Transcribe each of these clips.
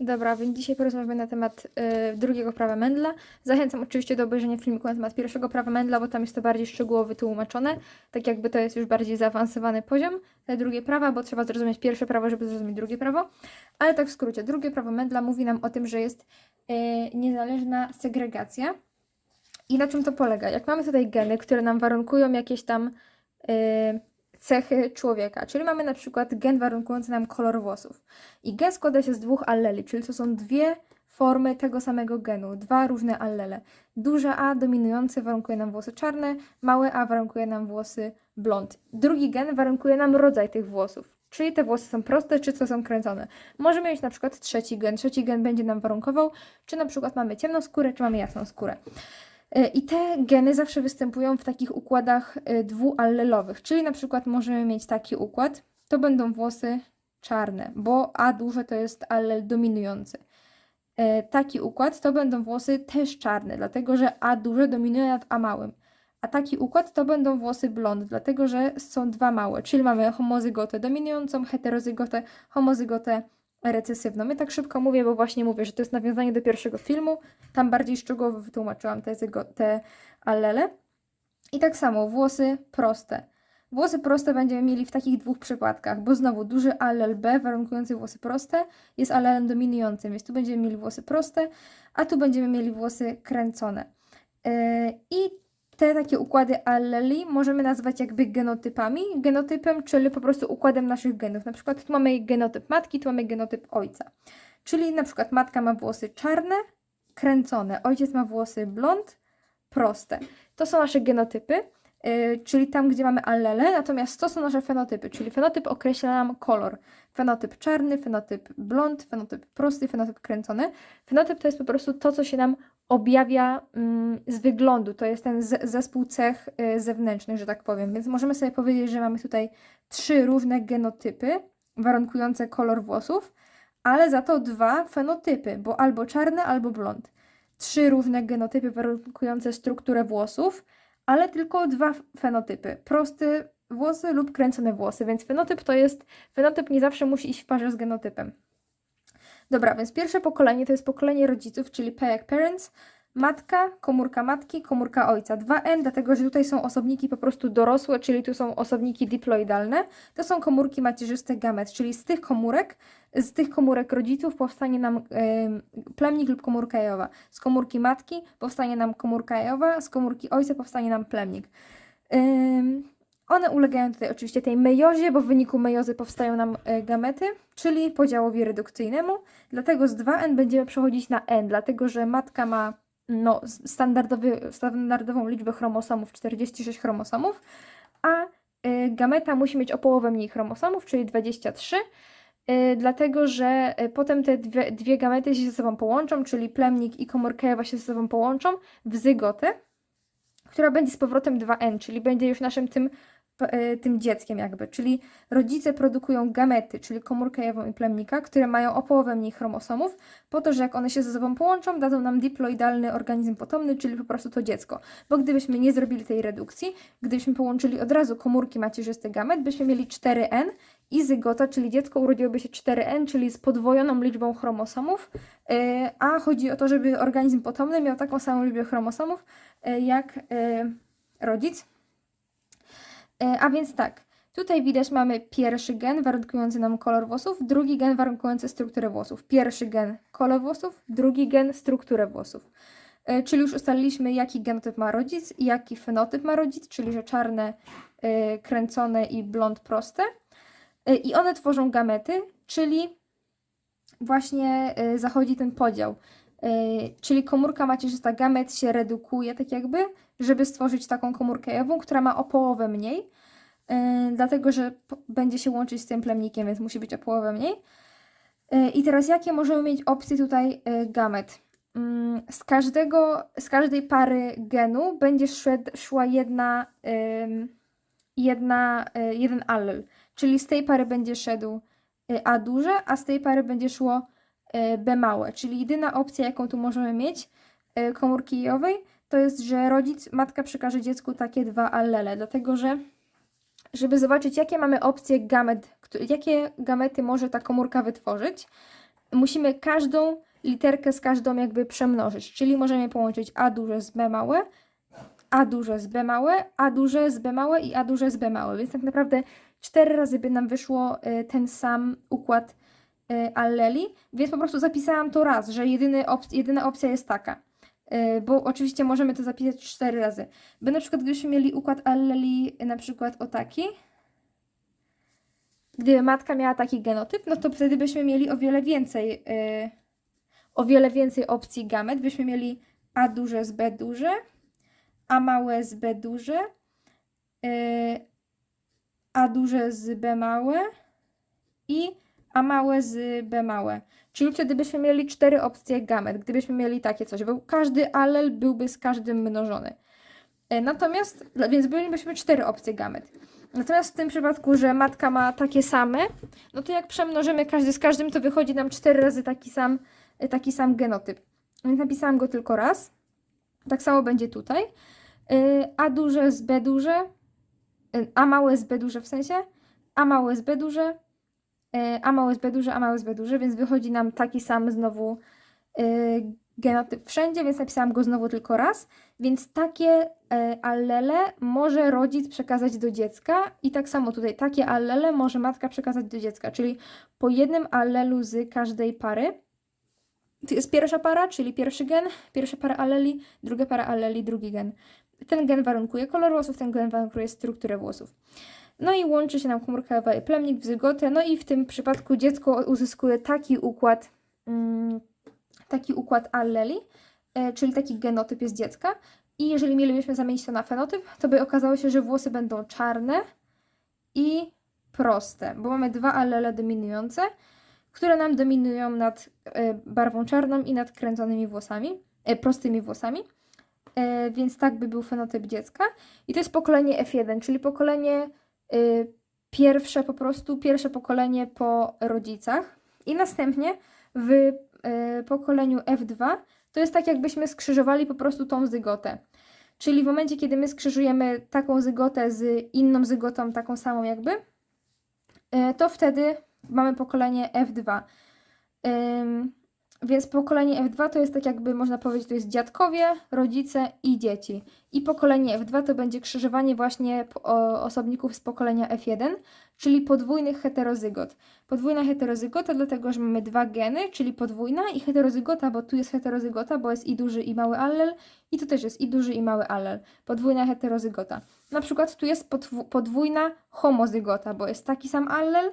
Dobra, więc dzisiaj porozmawiamy na temat y, drugiego prawa Mendla. Zachęcam oczywiście do obejrzenia filmiku na temat pierwszego prawa Mendla, bo tam jest to bardziej szczegółowo wytłumaczone. Tak jakby to jest już bardziej zaawansowany poziom, te drugie prawa, bo trzeba zrozumieć pierwsze prawo, żeby zrozumieć drugie prawo. Ale tak w skrócie, drugie prawo Mendla mówi nam o tym, że jest y, niezależna segregacja. I na czym to polega? Jak mamy tutaj geny, które nam warunkują jakieś tam y, cechy człowieka, czyli mamy na przykład gen warunkujący nam kolor włosów. I gen składa się z dwóch alleli, czyli to są dwie formy tego samego genu, dwa różne allele. Duże A dominujące warunkuje nam włosy czarne, małe A warunkuje nam włosy blond. Drugi gen warunkuje nam rodzaj tych włosów. Czyli te włosy są proste, czy co są kręcone. Możemy mieć na przykład trzeci gen. Trzeci gen będzie nam warunkował, czy na przykład mamy ciemną skórę, czy mamy jasną skórę. E, I te geny zawsze występują w takich układach e, dwuallelowych, czyli na przykład możemy mieć taki układ, to będą włosy czarne, bo A duże to jest allel dominujący. E, Taki układ to będą włosy też czarne, dlatego że A duże dominuje nad A małym. A taki układ to będą włosy blond, dlatego że są dwa małe, czyli mamy homozygotę dominującą, heterozygotę, homozygotę recesywną. Ja tak szybko mówię, bo właśnie mówię, że to jest nawiązanie do pierwszego filmu. Tam bardziej szczegółowo wytłumaczyłam te, te allele. I tak samo włosy proste. Włosy proste będziemy mieli w takich dwóch przypadkach, bo znowu duży allel B warunkujący włosy proste jest allelem dominującym, więc tu będziemy mieli włosy proste, a tu będziemy mieli włosy kręcone. Yy, I te takie układy alleli możemy nazwać jakby genotypami. Genotypem, czyli po prostu układem naszych genów. Na przykład tu mamy genotyp matki, tu mamy genotyp ojca. Czyli na przykład matka ma włosy czarne, kręcone, ojciec ma włosy blond, proste. To są nasze genotypy, yy, czyli tam, gdzie mamy allele, natomiast to są nasze fenotypy, czyli fenotyp określa nam kolor. Fenotyp czarny, fenotyp blond, fenotyp prosty, fenotyp kręcony. Fenotyp to jest po prostu to, co się nam objawia mm, z wyglądu. To jest ten zespół cech y, zewnętrznych, że tak powiem. Więc możemy sobie powiedzieć, że mamy tutaj trzy różne genotypy warunkujące kolor włosów, ale za to dwa fenotypy, bo albo czarny, albo blond. Trzy różne genotypy warunkujące strukturę włosów, ale tylko dwa fenotypy. Prosty włosy lub kręcone włosy, więc fenotyp to jest, fenotyp nie zawsze musi iść w parze z genotypem. Dobra, więc pierwsze pokolenie to jest pokolenie rodziców, czyli P jak parents, matka, komórka matki, komórka ojca. 2N, dlatego że tutaj są osobniki po prostu dorosłe, czyli tu są osobniki diploidalne. To są komórki macierzyste gamet, czyli z tych komórek, z tych komórek rodziców powstanie nam ym, plemnik lub komórka jajowa. Z komórki matki powstanie nam komórka jajowa, z komórki ojca powstanie nam plemnik. One ulegają tutaj oczywiście tej mejozie, bo w wyniku mejozy powstają nam e, gamety, czyli podziałowi redukcyjnemu. Dlatego z 2N będziemy przechodzić na N, dlatego że matka ma no, standardowy, standardową liczbę chromosomów, 46 chromosomów, a y, gameta musi mieć o połowę mniej chromosomów, czyli 23, y, dlatego że potem te dwie, dwie gamety się ze sobą połączą, czyli plemnik i komórka się ze sobą połączą w zygotę, która będzie z powrotem 2N, czyli będzie już naszym tym, tym dzieckiem jakby, czyli rodzice produkują gamety, czyli komórkę jajową i plemnika, które mają o połowę mniej chromosomów, po to, że jak one się ze sobą połączą, dadzą nam diploidalny organizm potomny, czyli po prostu to dziecko. Bo gdybyśmy nie zrobili tej redukcji, gdybyśmy połączyli od razu komórki macierzyste gamet, byśmy mieli 4N i zygota, czyli dziecko urodziłoby się 4N, czyli z podwojoną liczbą chromosomów, yy, a chodzi o to, żeby organizm potomny miał taką samą liczbę chromosomów yy, jak rodzic. Yy, a więc tak, Tutaj widać mamy pierwszy gen warunkujący nam kolor włosów, drugi gen warunkujący strukturę włosów. Pierwszy gen kolor włosów, drugi gen strukturę włosów. E, Czyli już ustaliliśmy, jaki genotyp ma rodzic i jaki fenotyp ma rodzic, czyli że czarne, e, kręcone i blond proste. E, I one tworzą gamety, czyli właśnie e, zachodzi ten podział. E, Czyli komórka macierzysta gamet się redukuje tak jakby, żeby stworzyć taką komórkę jawą, która ma o połowę mniej. Yy, dlatego że będzie się łączyć z tym plemnikiem, więc musi być o połowę mniej. Yy, I teraz jakie możemy mieć opcje tutaj gamet? Mm, Z każdego, z każdej pary genu będzie szed, szła jedna, jedna, y, jeden allel, czyli z tej pary będzie szedł y, A duże, a z tej pary będzie szło y, B małe, czyli jedyna opcja, jaką tu możemy mieć y, komórki jajowej, to jest, że rodzic, matka przekaże dziecku takie dwa allele, dlatego że żeby zobaczyć, jakie mamy opcje gamet, jakie gamety może ta komórka wytworzyć, musimy każdą literkę z każdą jakby przemnożyć, czyli możemy połączyć A duże z B małe, A duże z B małe, A duże z B małe i A duże z B małe, więc tak naprawdę cztery razy by nam wyszło y, ten sam układ alleli, więc po prostu zapisałam to raz, że jedyny op- jedyna opcja jest taka. Y, Bo oczywiście możemy to zapisać cztery razy. By na przykład gdybyśmy mieli układ alleli y, na przykład o taki, gdyby matka miała taki genotyp, no to wtedy byśmy mieli o wiele więcej, y, o wiele więcej opcji gamet. Byśmy mieli A duże z B duże, A małe z B duże, y, A duże z B małe i A małe z B małe. Czyli wtedy byśmy mieli cztery opcje gamet, gdybyśmy mieli takie coś, bo każdy allel byłby z każdym mnożony. E, Natomiast, więc bylibyśmy cztery opcje gamet. Natomiast w tym przypadku, że matka ma takie same, no to jak przemnożymy każdy z każdym, to wychodzi nam cztery razy taki sam, e, taki sam genotyp. Więc napisałam go tylko raz. Tak samo będzie tutaj. E, A duże z B duże, A małe z B duże w sensie, A małe z B duże, A małe z B duże, A małe z B duże, więc wychodzi nam taki sam znowu e, genotyp wszędzie, więc napisałam go znowu tylko raz. Więc takie e, allele może rodzic przekazać do dziecka i tak samo tutaj takie allele może matka przekazać do dziecka, czyli po jednym allelu z każdej pary. To jest pierwsza para, czyli pierwszy gen, pierwsza para alleli, druga para alleli, drugi gen. Ten gen warunkuje kolor włosów, ten gen warunkuje strukturę włosów. No i łączy się nam komórka Ewa i plemnik no i w tym przypadku dziecko uzyskuje taki układ, mm, taki układ alleli, e, czyli taki genotyp jest dziecka. I jeżeli mielibyśmy zamienić to na fenotyp, to by okazało się, że włosy będą czarne i proste, bo mamy dwa allele dominujące, które nam dominują nad e, barwą czarną i nad kręconymi włosami, e, prostymi włosami. Więc tak by był fenotyp dziecka. I to jest pokolenie F1, czyli pokolenie pierwsze po prostu, pierwsze pokolenie po rodzicach. I następnie w e, pokoleniu F2 to jest tak, jakbyśmy skrzyżowali po prostu tą zygotę. Czyli w momencie, kiedy my skrzyżujemy taką zygotę z inną zygotą, taką samą jakby, e, to wtedy mamy pokolenie F2. Ym, Więc pokolenie F2 to jest tak jakby można powiedzieć, to jest dziadkowie, rodzice i dzieci. I pokolenie F2 to będzie krzyżowanie właśnie osobników z pokolenia F1, czyli podwójnych heterozygot. Podwójna heterozygota dlatego, że mamy dwa geny, czyli podwójna i heterozygota, bo tu jest heterozygota, bo jest i duży i mały allel i tu też jest i duży i mały allel. Podwójna heterozygota. Na przykład tu jest podw- podwójna homozygota, bo jest taki sam allel,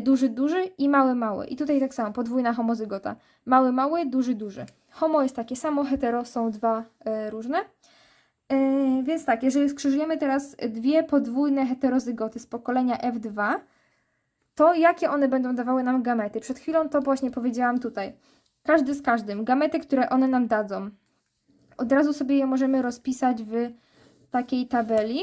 duży, duży i mały, mały. I tutaj tak samo, podwójna homozygota. Mały, mały, duży, duży. Homo jest takie samo, hetero są dwa e, różne. E, więc tak, jeżeli skrzyżujemy teraz dwie podwójne heterozygoty z pokolenia F2, to jakie one będą dawały nam gamety? Przed chwilą to właśnie powiedziałam tutaj. Każdy z każdym. Gamety, które one nam dadzą. Od razu sobie je możemy rozpisać w takiej tabeli.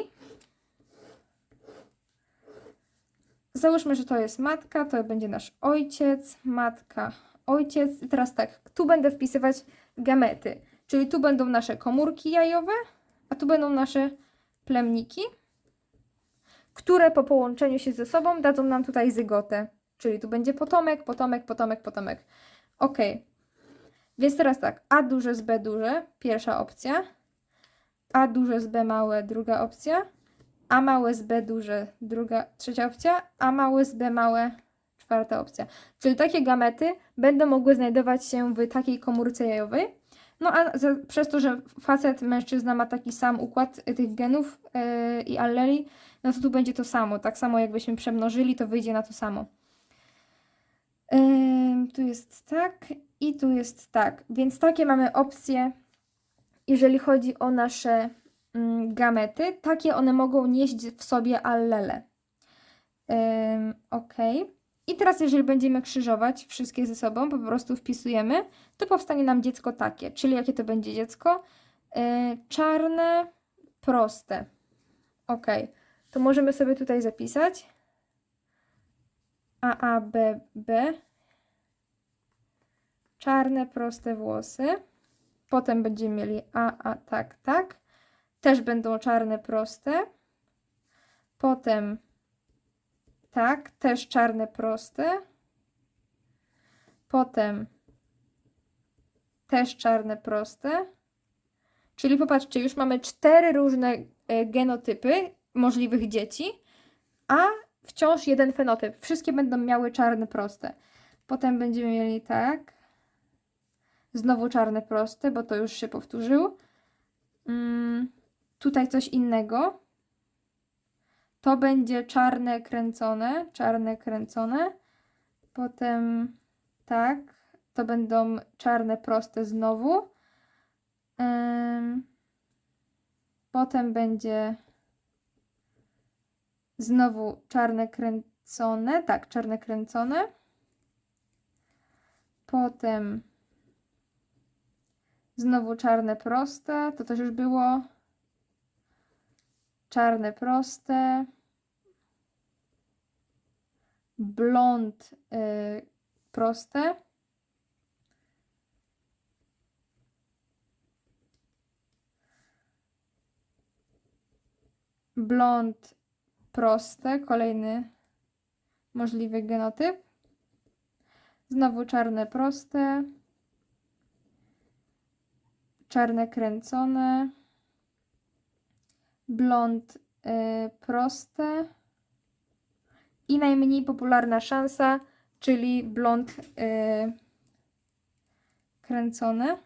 Załóżmy, że to jest matka, to będzie nasz ojciec, matka, ojciec. I teraz tak, tu będę wpisywać gamety, czyli tu będą nasze komórki jajowe, a tu będą nasze plemniki, które po połączeniu się ze sobą dadzą nam tutaj zygotę. Czyli tu będzie potomek, potomek, potomek, potomek. Ok. Więc teraz tak, A duże z B duże, pierwsza opcja. A duże z B małe, druga opcja. A małe z B duże, druga, trzecia opcja, a małe z B małe, czwarta opcja. Czyli takie gamety będą mogły znajdować się w takiej komórce jajowej. No a za, przez to, że facet, mężczyzna ma taki sam układ y, tych genów yy, i alleli, no to tu będzie to samo. Tak samo jakbyśmy przemnożyli, to wyjdzie na to samo. Ym, tu jest tak i tu jest tak. Więc takie mamy opcje, jeżeli chodzi o nasze gamety. Takie one mogą nieść w sobie allele. Ok. I teraz, jeżeli będziemy krzyżować wszystkie ze sobą, po prostu wpisujemy, to powstanie nam dziecko takie. Czyli jakie to będzie dziecko? Yy, czarne, proste. Ok. To możemy sobie tutaj zapisać. A, A, B, B. Czarne, proste włosy. Potem będziemy mieli A, A, tak, tak. Też będą czarne, proste. Potem tak, też czarne, proste. Potem też czarne proste. Czyli popatrzcie, już mamy cztery różne e, genotypy możliwych dzieci, a wciąż jeden fenotyp. Wszystkie będą miały czarne proste. Potem będziemy mieli tak. Znowu czarne proste, bo to już się powtórzył. Mm, tutaj coś innego. To będzie czarne kręcone, czarne kręcone. Potem tak, to będą czarne proste znowu. Potem będzie znowu czarne kręcone, tak, czarne kręcone. Potem znowu czarne proste, to też już było. Czarne proste. Blond y, proste. Blond proste, kolejny możliwy genotyp. Znowu czarne proste. Czarne kręcone. Blond y, proste. I najmniej popularna szansa, czyli blond y, kręcone.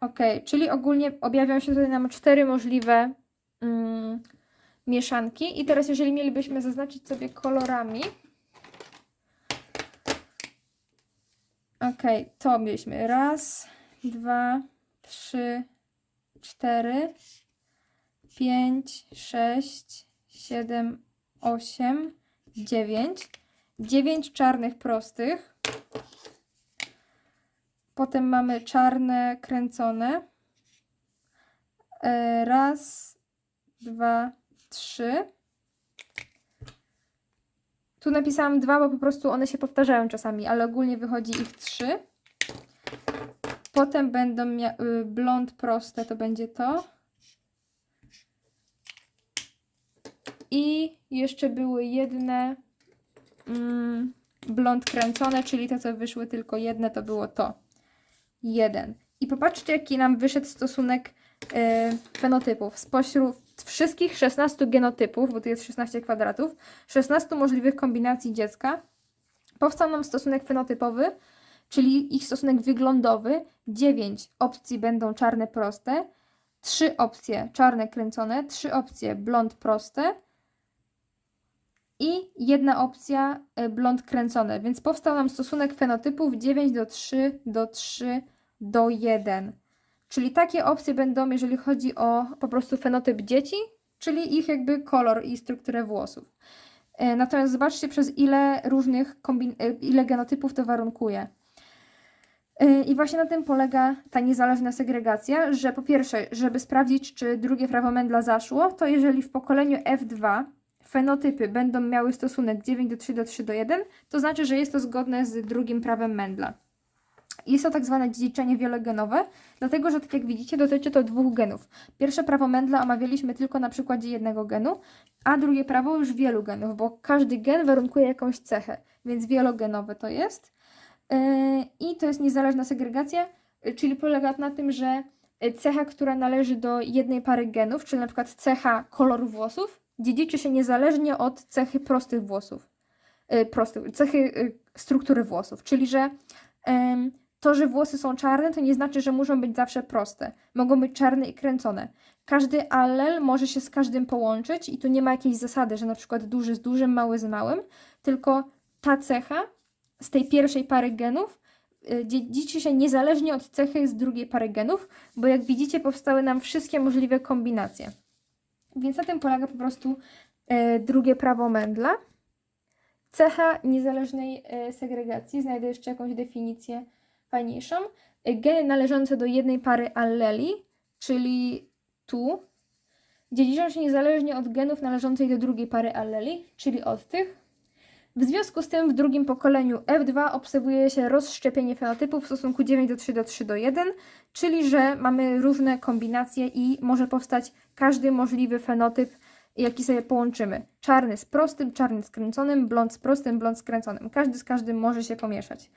Ok, czyli ogólnie objawią się tutaj nam cztery możliwe mm, mieszanki. I teraz, jeżeli mielibyśmy zaznaczyć sobie kolorami. Ok, to mieliśmy raz, dwa, trzy, cztery, pięć, sześć, siedem, osiem, dziewięć. Dziewięć czarnych prostych. Potem mamy czarne kręcone. E, Raz, dwa, trzy. Tu napisałam dwa, bo po prostu one się powtarzają czasami, ale ogólnie wychodzi ich trzy. Potem będą y, blond proste, to będzie to. I jeszcze były jedne mm, blond kręcone, czyli te, co wyszły tylko jedne, to było to. Jeden. I popatrzcie, jaki nam wyszedł stosunek y, fenotypów. Spośród wszystkich 16 genotypów, bo tu jest 16 kwadratów, 16 możliwych kombinacji dziecka, powstał nam stosunek fenotypowy, czyli ich stosunek wyglądowy. 9 opcji będą czarne proste, 3 opcje czarne kręcone, 3 opcje blond proste i jedna opcja y, blond kręcone. Więc powstał nam stosunek fenotypów 9 do 3 do 3 do 1. Czyli takie opcje będą, jeżeli chodzi o po prostu fenotyp dzieci, czyli ich jakby kolor i strukturę włosów. E, Natomiast zobaczcie, przez ile różnych e, ile genotypów to warunkuje. E, I właśnie na tym polega ta niezależna segregacja, że po pierwsze, żeby sprawdzić, czy drugie prawo Mendla zaszło, to jeżeli w pokoleniu F2 fenotypy będą miały stosunek 9 do 3 do 3 do 1, to znaczy, że jest to zgodne z drugim prawem Mendla. Jest to tak zwane dziedziczenie wielogenowe, dlatego że, tak jak widzicie, dotyczy to dwóch genów. Pierwsze prawo Mendla omawialiśmy tylko na przykładzie jednego genu, a drugie prawo już wielu genów, bo każdy gen warunkuje jakąś cechę, więc wielogenowe to jest. Yy, I to jest niezależna segregacja, czyli polega na tym, że cecha, która należy do jednej pary genów, czyli na przykład cecha koloru włosów, dziedziczy się niezależnie od cechy prostych włosów. Yy, prostych, cechy yy, struktury włosów, czyli że to, że włosy są czarne, to nie znaczy, że muszą być zawsze proste. Mogą być czarne i kręcone. Każdy allel może się z każdym połączyć i tu nie ma jakiejś zasady, że na przykład duży z dużym, mały z małym, tylko ta cecha z tej pierwszej pary genów y, dziedziczy się niezależnie od cechy z drugiej pary genów, bo jak widzicie powstały nam wszystkie możliwe kombinacje. Więc na tym polega po prostu e, drugie prawo Mendla. Cecha niezależnej e, segregacji, znajdę jeszcze jakąś definicję fajniejszą. Geny należące do jednej pary alleli, czyli tu, dziedziczą się niezależnie od genów należących do drugiej pary alleli, czyli od tych. W związku z tym w drugim pokoleniu F2 obserwuje się rozszczepienie fenotypów w stosunku 9 do 3 do 3 do 1, czyli że mamy różne kombinacje i może powstać każdy możliwy fenotyp jaki sobie połączymy. Czarny z prostym, czarny z kręconym, blond z prostym, blond z kręconym. Każdy z każdym może się pomieszać.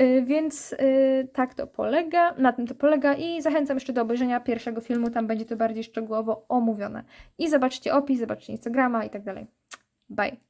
Y, Więc y, tak to polega, na tym to polega i zachęcam jeszcze do obejrzenia pierwszego filmu, tam będzie to bardziej szczegółowo omówione. I zobaczcie opis, zobaczcie Instagrama i tak dalej. Bye.